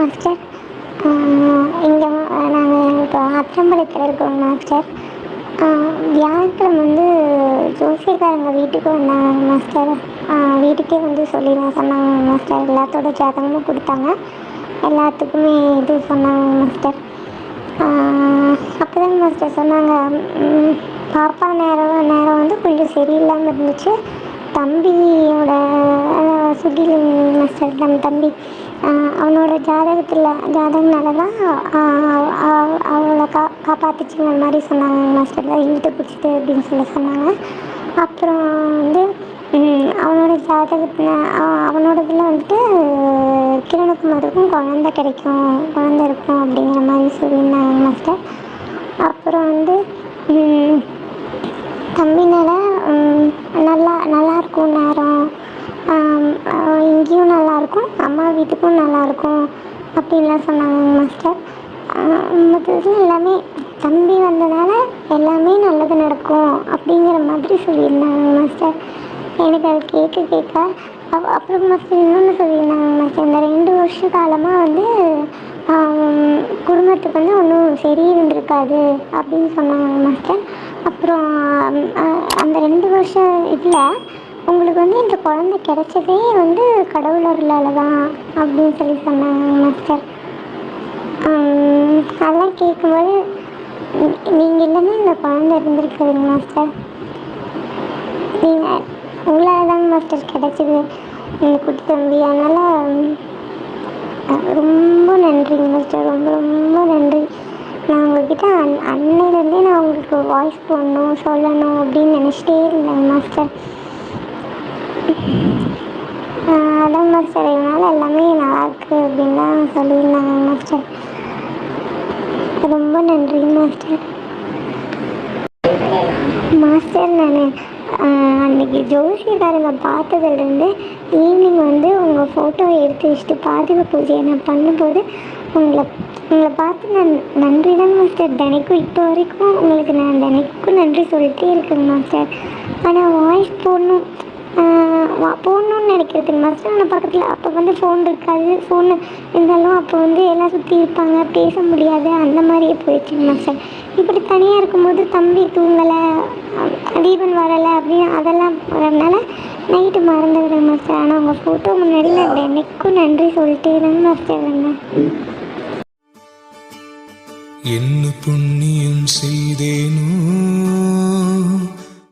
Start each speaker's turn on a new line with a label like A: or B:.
A: Master. இங்கே நாங்கள் இப்போ அத்தம்பலத்தில் இருக்கிறோம் மாஸ்டர். வியாழக்கிழமை வந்து ஜோசியக்காரங்க வீட்டுக்கு வந்தாங்க மாஸ்டர். வீட்டுக்கே வந்து சொல்லிடுவேன் சொன்னாங்க மாஸ்டர். எல்லாத்தோட ஜாதகமும் கொடுத்தாங்க. எல்லாத்துக்குமே இது சொன்னாங்க மாஸ்டர். அப்போ தான் மாஸ்டர் சொன்னாங்க பாப்பா நேரம் நேரம் வந்து கொஞ்சம் சரியில்லாமல் இருந்துச்சு. தம்பியோட சுகிலிங் மாஸ்டர் நம்ம தம்பி அவனோட ஜாதகத்தில் ஜாதகனால தான் அவளை கா காப்பாற்றுச்சுங்கிற மாதிரி சொன்னாங்க. மாஸ்டர் தான் இழுத்து பிடிச்சிட்டு அப்படின்னு சொல்லி சொன்னாங்க. அப்புறம் வந்து அவனோட ஜாதகத்தில் அவனோட இதில் வந்துட்டு கிரணகுமாருக்கும் குழந்த கிடைக்கும் குழந்த இருக்கும் அப்படிங்கிற மாதிரி சொல்லியிருந்தாங்க மாஸ்டர் அப்புறம் வந்து தம்பினால் நல்லா நல்லா வீட்டுக்கும் நல்லாயிருக்கும் அப்படின்லாம் சொன்னாங்க மாஸ்டர். மற்றது எல்லாமே தம்பி வந்ததால் எல்லாமே நல்லது நடக்கும் அப்படிங்கிற மாதிரி சொல்லியிருந்தாங்க மாஸ்டர். எனக்கு அது கேட்க கேட்க அப் அப்புறம் மாஸ்டர் இன்னொன்று சொல்லியிருந்தாங்க மாஸ்டர். இந்த ரெண்டு வருஷ காலமாக வந்து குடும்பத்துக்கு வந்து ஒன்றும் சரி இருந்திருக்காது அப்படின்னு சொன்னாங்க மாஸ்டர். அப்புறம் அந்த ரெண்டு வருஷம் இதில் உங்களுக்கு வந்து இந்த குழந்தை கிடைச்சதே வந்து கடவுள் அருளால் தான் அப்படின்னு சொல்லி சொன்னாங்க மாஸ்டர் அதெல்லாம் கேட்கும்போது நீங்கள் இல்லைன்னா இந்த குழந்தை இருந்திருக்குதுங்க மாஸ்டர் நீங்கள் உங்களால் தாங்க மாஸ்டர் கிடைச்சிது இந்த குட்டி தம்பி அதனால் ரொம்ப நன்றிங்க மாஸ்டர் ரொம்ப ரொம்ப நன்றி. நான் உங்ககிட்ட அன் அன்னையிலேருந்தே நான் உங்களுக்கு வாய்ஸ் போடணும் சொல்லணும் அப்படின்னு நினச்சிட்டே இருந்தேன் மாஸ்டர் அதான் மாஸ்டர் என்னால் எல்லாமே நல்லாயிருக்கு அப்படின்னு சொல்லியிருந்தாங்க மாஸ்டர் ரொம்ப நன்றி மாஸ்டர் மாஸ்டர் நான் அன்னைக்கு ஜோசியக்காரங்க பார்த்ததுலேருந்து ஈவினிங் வந்து உங்கள் ஃபோட்டோவை எடுத்து வச்சுட்டு பாதுகா பூஜையை நான் பண்ணும்போது உங்களை உங்களை பார்த்து நான் நன்றி தான் மாஸ்டர் தினைக்கும் இப்போ வரைக்கும் உங்களுக்கு நான் தினைக்கும் நன்றி சொல்லிட்டே இருக்கேங்க மாஸ்டர் ஆனால் வாய்ஸ் போடணும். போகணுன்னு நினைக்கிறது போடணும்னு மாஸ்டர் ஆனால் பக்கத்தில். அப்போ வந்து ஃபோன் இருக்காது. ஃபோனு இருந்தாலும் அப்போ வந்து எல்லாம் சுற்றி இருப்பாங்க. பேச முடியாது. அந்த மாதிரியே போயிடுச்சுங்க மாஸ்டர் இப்படி தனியாக இருக்கும்போது தம்பி தூங்கலை தீபன் வரலை அப்படின்னு அதெல்லாம் வரதுனால நைட்டு மறந்துடுறேன் மாஸ்டர் ஆனால் உங்கள் ஃபோட்டோ முன்னாடியில் நான் நன்றி சொல்லிட்டே தாங்க மாஸ்டர் இருந்தேன்
B: என்ன புண்ணியம் செய்தேனோ